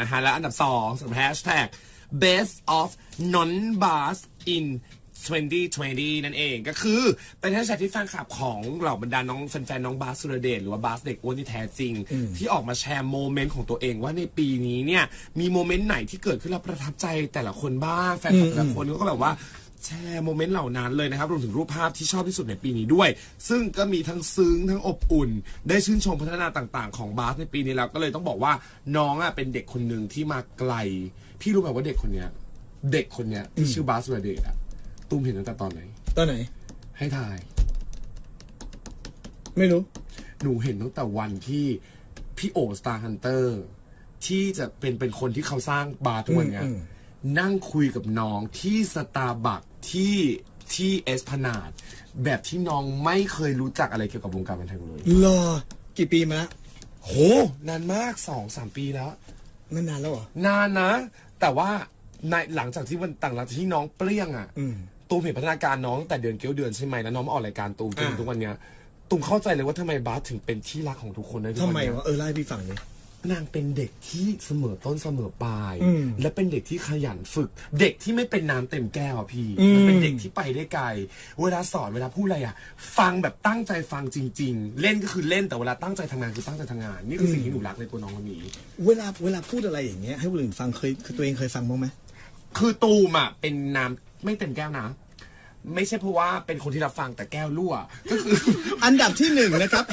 นะฮะและอันดับสองสำหรับแฮชแท็ก best of non bars in 2020 นั่นเองก็คือเป็นแฮชแท็กที่แฟนคลับของเหล่าบรรดาน้องแฟนๆน้องบาสสุรเดชหรือว่าบาสเด็กอ้วนที่แท้จริง ที่ออกมาแชร์โมเมนต์ของตัวเองว่าในปีนี้เนี่ยมีโมเมนต์ไหนที่เกิดขึ้นแล้วประทับใจแต่ละคนบ้างแฟนคลับแต่ละคนก็แบบว่า แชร์โมเมนต์เหล่านั้นเลยนะครับ รวมถึงรูปภาพที่ชอบที่สุดในปีนี้ด้วย ซึ่งก็มีทั้งซึ้งทั้งอบอุ่น ได้ชื่นชมพัฒนาต่างๆ ของบาสในปีนี้แล้วก็เลยต้องบอกว่าน้องอะเป็นเด็กคนหนึ่งที่มาไกล พี่รู้ไหมว่าเด็กคนเนี้ย เด็กคนเนี้ยที่ชื่อบาสสุรเดชอะตุ้มเห็นตั้งแต่ตอนไหน ตอนไหน ให้ทาย ไม่รู้ หนูเห็นตั้งแต่วันที่พี่โอสตาร์ฮันเตอร์ที่จะเป็นเป็นคนที่เขาสร้างบาร์ทุกวันเนี้ยอืม นั่งคุยกับน้องที่สตาร์บัคที่ที่เอสพนาดแบบที่น้องไม่เคยรู้จักอะไรเกี่ยวกับวงการบันเทิงเลยรอกี่ปีมาแล้วโหนานมากสองสามปีแล้ว มันนานแล้วเหรอ นานนะ แต่ว่าในหลังจากที่มันต่างหลังจากที่น้องเปรี้ยงอะอืม ตูมเห็นพัฒนาการน้องตั้งแต่เดือนเกี้ยวเดือนใช่ไหมแล้วน้องมาออกรายการตูมจนถึงอ่า ทุกวันเนี้ยตูมเข้าใจเลยว่าทำไมบาสถึงเป็นที่รักของทุกคนได้ทุกทำวันไมเนี้ยวะเออไล่าให้พี่ฟังดิ นางเป็นเด็กที่เสมอต้นเสมอปลาย อืมและเป็นเด็กที่ขยันฝึก เด็กที่ไม่เป็นน้ำเต็มแก้วอะพี่อืม มันเป็นเด็กที่ไปได้ไกล เวลาสอนเวลาพูดอะไรอะฟังแบบตั้งใจฟังจริง ๆ เล่นก็คือเล่นแต่เวลาตั้งใจทำงานคือตั้งใจทำงาน นี่คือสิ่งที่หนูรักในตัวน้องคนนี้ เวลาเวลาพูดอะไรอย่างเงี้ยให้คนอื่นฟังเคยคือตัวเองเคยฟังบ้างไหม คือตูมอะเป็นน้ำไม่เต็มแก้วนะ ไม่ใช่เพราะว่าเป็นคนที่รับฟังแต่แก้วรั่วก็คือ อันดับที่หนึ่งนะครับ